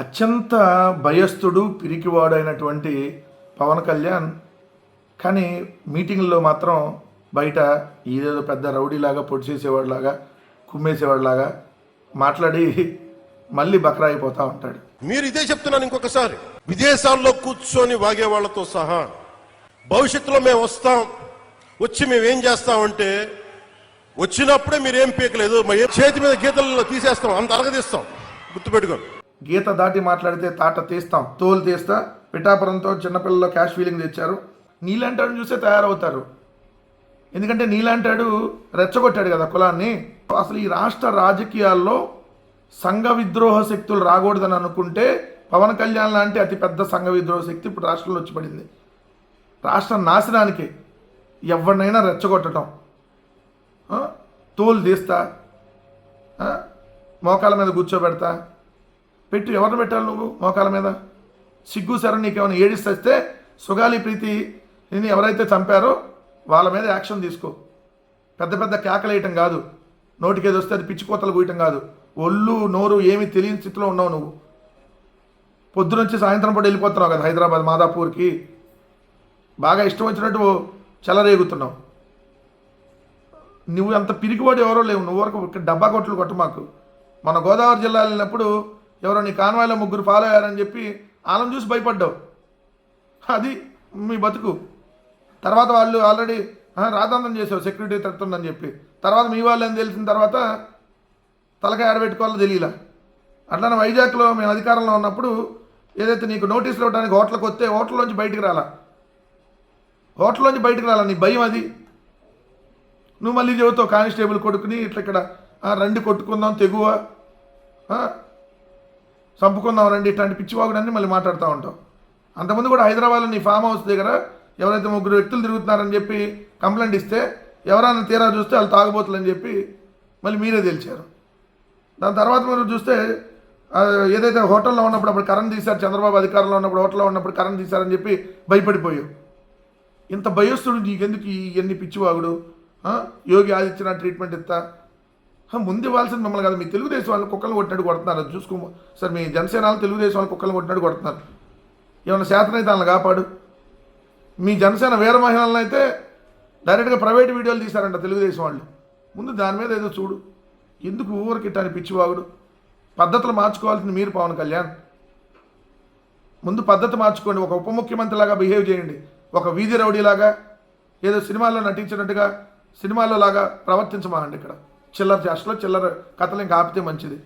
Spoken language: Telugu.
అత్యంత భయస్థుడు పిరికివాడు అయినటువంటి పవన్ కళ్యాణ్. కానీ మీటింగ్లో మాత్రం బయట ఏదేదో పెద్ద రౌడీలాగా పొడి చేసేవాడిలాగా కుమ్మేసేవాడిలాగా మాట్లాడి మళ్ళీ బకరా ఉంటాడు. మీరు ఇదే చెప్తున్నాను ఇంకొకసారి. విదేశాల్లో కూర్చొని వాగే వాళ్ళతో సహా భవిష్యత్తులో మేము వస్తాం వచ్చి మేమేం చేస్తామంటే వచ్చినప్పుడే మీరేం పీకలేదు చేతి మీద గీతల్లో తీసేస్తాం అంత అరగదీస్తాం. గుర్తుపెట్టుకోండి. గీత దాటి మాట్లాడితే తాట తీస్తాం తోలు తీస్తా. పిఠాపురంతో చిన్నపిల్లల్లో క్యాష్ ఫీలింగ్ తెచ్చారు. నీలాంటాడు చూసే తయారవుతారు. ఎందుకంటే నీలాంటాడు రెచ్చగొట్టాడు కదా కులాన్ని. అసలు ఈ రాష్ట్ర రాజకీయాల్లో సంఘ విద్రోహ శక్తులు రాకూడదని అనుకుంటే పవన్ కళ్యాణ్ లాంటి అతిపెద్ద సంఘ విద్రోహ శక్తి ఇప్పుడు రాష్ట్రంలో వచ్చి పడింది. రాష్ట్ర నాశనానికి ఎవరినైనా రెచ్చగొట్టడం తోలు తీస్తా. మోకాల మీద కూర్చోబెడతా. పెట్టు. ఎవరిని పెట్టాలి నువ్వు మోకాల మీద? సిగ్గు సరే నీకేమైనా ఏడిస్తే సుగాలి ప్రీతి నిన్ను ఎవరైతే చంపారో వాళ్ళ మీద యాక్షన్ తీసుకో. పెద్ద పెద్ద కేకలేయటం కాదు. నోటికి ఏది వస్తే అది పిచ్చి కోతలు కూయటం కాదు. ఒళ్ళు నోరు ఏమి తెలియని స్థితిలో ఉన్నావు నువ్వు. పొద్దునుంచి సాయంత్రం పూట వెళ్ళిపోతున్నావు కదా హైదరాబాద్ మాదాపూర్కి. బాగా ఇష్టం వచ్చినట్టు చెలరేగుతున్నావు. నువ్వు అంత పిరికివాడు ఎవరో లేవు. నువ్వు వరకు డబ్బా కొట్లు కొట్టు మాకు. మన గోదావరి జిల్లా వెళ్ళినప్పుడు ఎవరో నీ కాన్వాయ్లో ముగ్గురు ఫాలో అయ్యారని చెప్పి వాళ్ళని చూసి భయపడ్డావు. అది మీ బతుకు. తర్వాత వాళ్ళు ఆల్రెడీ రాదంతం చేసావు సెక్యూరిటీ తడుతుందని ఉందని చెప్పి. తర్వాత మీ వాళ్ళు అని తెలిసిన తర్వాత తలకాయ ఆడబెట్టుకోవాలో తెలియలా. అట్లానే వైజాగ్లో మేము అధికారంలో ఉన్నప్పుడు ఏదైతే నీకు నోటీసులు ఇవ్వడానికి హోటల్కి వస్తే హోటల్లోంచి బయటికి రాలా. హోటల్లోంచి బయటికి రాలా నీ భయం అది. నువ్వు మళ్ళీ చెబుతావు కానిస్టేబుల్ కొడుకుని ఇట్లా ఇక్కడ రండి కొట్టుకుందాం తెగువ. చంపుకుందాం రండి ఇట్లాంటి పిచ్చివాగుడని మళ్ళీ మాట్లాడుతూ ఉంటాం. అంతకుముందు కూడా హైదరాబాద్లో నీ ఫామ్ హౌస్ దగ్గర ఎవరైతే ముగ్గురు వ్యక్తులు తిరుగుతున్నారని చెప్పి కంప్లైంట్ ఇస్తే ఎవరైనా తీరా చూస్తే వాళ్ళు తాగబోతులని చెప్పి మళ్ళీ మీరే తెలిచారు. దాని తర్వాత మీరు చూస్తే ఏదైతే హోటల్లో ఉన్నప్పుడు అప్పుడు కరెంట్ తీశారు చంద్రబాబు అధికారంలో ఉన్నప్పుడు హోటల్లో ఉన్నప్పుడు కరెంట్ తీశారని చెప్పి భయపడిపోయావు. ఇంత భయస్తుడు నీకెందుకు ఎన్ని పిచ్చివాగుడు? యోగి ఆదిత్యనాథ్ ట్రీట్మెంట్ ఇస్తా ముందు ఇవ్వాల్సింది మిమ్మల్ని కదా. మీ తెలుగుదేశం వాళ్ళు కుక్కలు కొట్టినట్టు కొడుతున్నారు. చూసుకో. సార్ మీ జనసేన వాళ్ళు తెలుగుదేశం వాళ్ళు కుక్కలు కొట్టినట్టు కొడుతున్నారు. ఏమైనా శాతనైతే వాళ్ళని కాపాడు. మీ జనసేన వీర మహిళలను అయితే డైరెక్ట్గా ప్రైవేట్ వీడియోలు తీశారంట తెలుగుదేశం వాళ్ళు. ముందు దాని మీద ఏదో చూడు. ఎందుకు ఊరికి ఇట్టాని పిచ్చివాగుడు పద్ధతులు మార్చుకోవాల్సింది మీరు పవన్ కళ్యాణ్. ముందు పద్ధతి మార్చుకోండి. ఒక ఉప ముఖ్యమంత్రిలాగా బిహేవ్ చేయండి. ఒక వీధి రౌడీలాగా ఏదో సినిమాల్లో నటించినట్టుగా సినిమాల్లో లాగా ప్రవర్తించమానండి ఇక్కడ. చిల్లర చేష్టలో చిల్లర కథలు ఇంకా ఆపితే మంచిది.